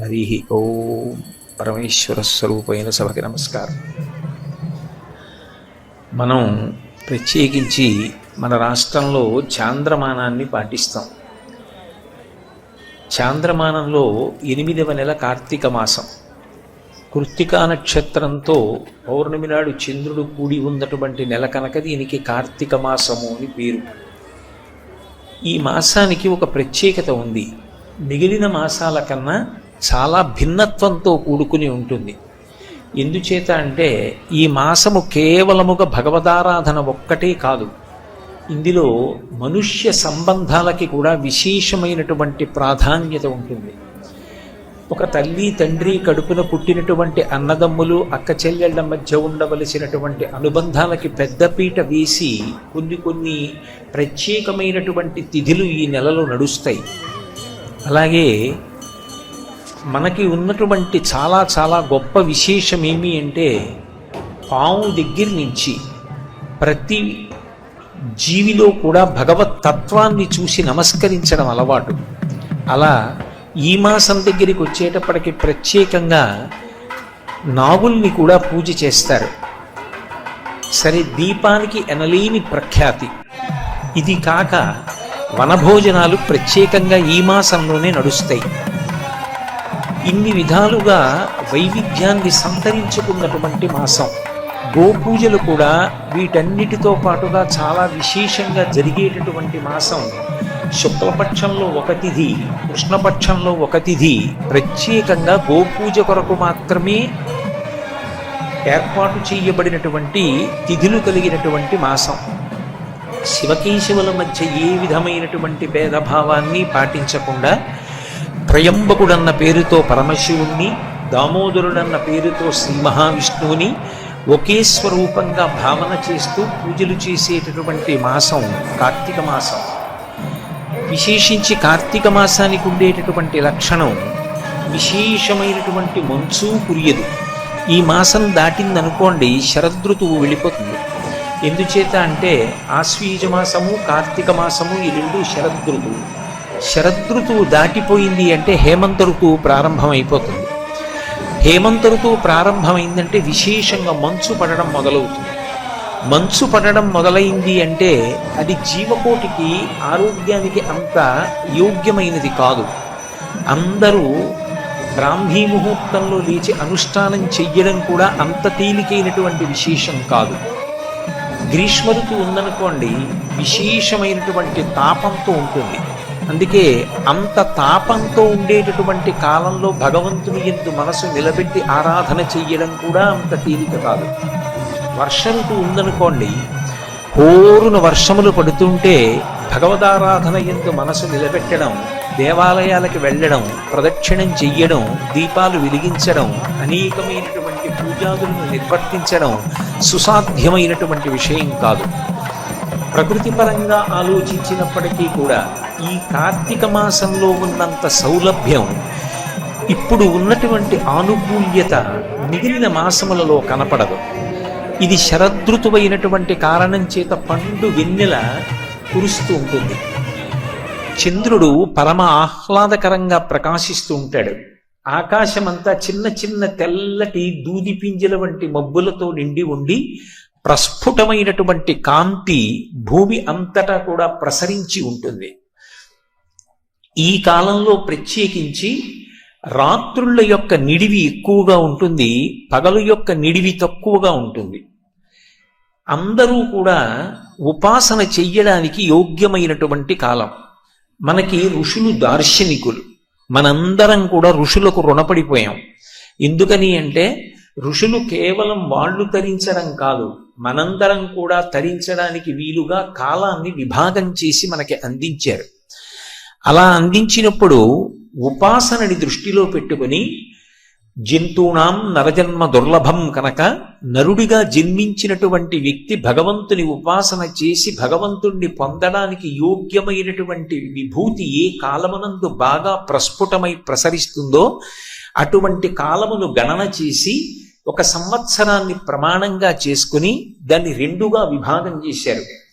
హరి ఓం పరమేశ్వర స్వరూపైన సభకి నమస్కారం. మనం ప్రత్యేకించి మన రాష్ట్రంలో చాంద్రమానాన్ని పాటిస్తాం. చాంద్రమానంలో ఎనిమిదవ నెల కార్తీక మాసం. కృత్తికా నక్షత్రంతో పౌర్ణమి నాడు చంద్రుడు కూడి ఉన్నటువంటి నెల కనుక దీనికి కార్తీక మాసము అని పేరు. ఈ మాసానికి ఒక ప్రత్యేకత ఉంది. మిగిలిన మాసాల కన్నా చాలా భిన్నత్వంతో కూడుకుని ఉంటుంది. ఎందుచేత అంటే ఈ మాసము కేవలముగా భగవదారాధన ఒక్కటే కాదు. ఇందులో మనుష్య సంబంధాలకి కూడా విశేషమైనటువంటి ప్రాధాన్యత ఉంటుంది. ఒక తల్లి తండ్రి కడుపున పుట్టినటువంటి అన్నదమ్ములు అక్క చెల్లెళ్ళ మధ్య ఉండవలసినటువంటి అనుబంధాలకి పెద్దపీట వేసి కొన్ని కొన్ని ప్రత్యేకమైనటువంటి తిథులు ఈ నెలలో నడుస్తాయి. అలాగే మనకి ఉన్నటువంటి చాలా చాలా గొప్ప విశేషం ఏమి అంటే పాము దగ్గర నుంచి ప్రతి జీవిలో కూడా భగవత్ తత్వాన్ని చూసి నమస్కరించడం అలవాటు. అలా ఈ మాసం దగ్గరికి వచ్చేటప్పటికి ప్రత్యేకంగా నాగుల్ని కూడా పూజ చేస్తారు. సరే దీపానికి ఎనలేని ప్రఖ్యాతి. ఇది కాక వనభోజనాలు ప్రత్యేకంగా ఈ మాసంలోనే నడుస్తాయి. ఇన్ని విధాలుగా వైవిధ్యాన్ని సంతరించుకున్నటువంటి మాసం. గోపూజలు కూడా వీటన్నిటితో పాటుగా చాలా విశేషంగా జరిగేటటువంటి మాసం. శుక్లపక్షంలో ఒక తిథి కృష్ణపక్షంలో ఒక తిథి. ప్రత్యేకంగా గోపూజ కొరకు మాత్రమే ఏర్పాటు చేయబడినటువంటి తిథులు కలిగినటువంటి మాసం. శివకేశవుల మధ్య ఏ విధమైనటువంటి భేదభావాన్ని పాటించకుండా త్రయంబకుడన్న పేరుతో పరమశివుణ్ణి దామోదరుడన్న పేరుతో శ్రీ మహావిష్ణువుని ఒకే స్వరూపంగా భావన చేస్తూ పూజలు చేసేటటువంటి మాసం కార్తీక మాసం. విశేషించి కార్తీక మాసానికి ఉండేటటువంటి లక్షణం విశేషమైనటువంటి మంచు కురియదు. ఈ మాసం దాటిందనుకోండి శరదృతువు వెళ్ళిపోతుంది. ఎందుచేత అంటే ఆశ్వీజ మాసము కార్తీక మాసము ఈ రెండు శరదృతువు. శరదృతువు దాటిపోయింది అంటే హేమంత ఋతువు ప్రారంభమైపోతుంది. హేమంత ఋతువు ప్రారంభమైందంటే విశేషంగా మంచు పడడం మొదలవుతుంది. మంచు పడడం మొదలైంది అంటే అది జీవకోటికి ఆరోగ్యానికి అంత యోగ్యమైనది కాదు. అందరూ బ్రాహ్మీ ముహూర్తంలో లేచి అనుష్ఠానం చెయ్యడం కూడా అంత తేలికైనటువంటి విశేషం కాదు. గ్రీష్మ ఋతువు ఉందనుకోండి విశేషమైనటువంటి తాపంతో ఉంటుంది. అందుకే అంత తాపంతో ఉండేటటువంటి కాలంలో భగవంతుని ఎందు మనసు నిలబెట్టి ఆరాధన చెయ్యడం కూడా అంత తేలిక కాదు. వర్ష ఋతువు ఉందనుకోండి హోరున వర్షములు పడుతుంటే భగవదారాధన ఎందు మనసు నిలబెట్టడం దేవాలయాలకు వెళ్ళడం ప్రదక్షిణం చెయ్యడం దీపాలు వెలిగించడం అనేకమైనటువంటి పూజాదులను నిర్వర్తించడం సుసాధ్యమైనటువంటి విషయం కాదు. ప్రకృతి పరంగా ఆలోచించినప్పటికీ కూడా ఈ కార్తీక మాసంలో ఉన్నంత సౌలభ్యం ఇప్పుడు ఉన్నటువంటి ఆనుకూల్యత మిగిలిన మాసములలో కనపడదు. ఇది శరదృతువైనటువంటి కారణం చేత పండు వెన్నెల కురుస్తూ ఉంటుంది. చంద్రుడు పరమ ఆహ్లాదకరంగా ప్రకాశిస్తూ ఉంటాడు. ఆకాశమంతా చిన్న చిన్న తెల్లటి దూది పింజల వంటి మబ్బులతో నిండి ఉండి ప్రస్ఫుటమైనటువంటి కాంతి భూమి అంతటా కూడా ప్రసరించి ఉంటుంది. ఈ కాలంలో ప్రత్యేకించి రాత్రుల యొక్క నిడివి ఎక్కువగా ఉంటుంది పగలు యొక్క నిడివి తక్కువగా ఉంటుంది. అందరూ కూడా ఉపాసన చెయ్యడానికి యోగ్యమైనటువంటి కాలం. మనకి ఋషులు దార్శనికులు. మనందరం కూడా ఋషులకు రుణపడిపోయాం. ఎందుకని అంటే ఋషులు కేవలం వాళ్ళు తరించడం కాదు మనందరం కూడా తరించడానికి వీలుగా కాలాన్ని విభాగం చేసి మనకి అందించారు. అలా అందించినప్పుడు ఉపాసనని దృష్టిలో పెట్టుకుని జంతువునాం నరజన్మ దుర్లభం కనుక నరుడిగా జన్మించినటువంటి వ్యక్తి భగవంతుని ఉపాసన చేసి భగవంతుణ్ణి పొందడానికి యోగ్యమైనటువంటి విభూతి ఏ కాలమునందు బాగా ప్రస్ఫుటమై ప్రసరిస్తుందో అటువంటి కాలమును గణన చేసి ఒక సంవత్సరాన్ని ప్రమాణంగా చేసుకుని దాన్ని రెండుగా విభాగం చేశారు.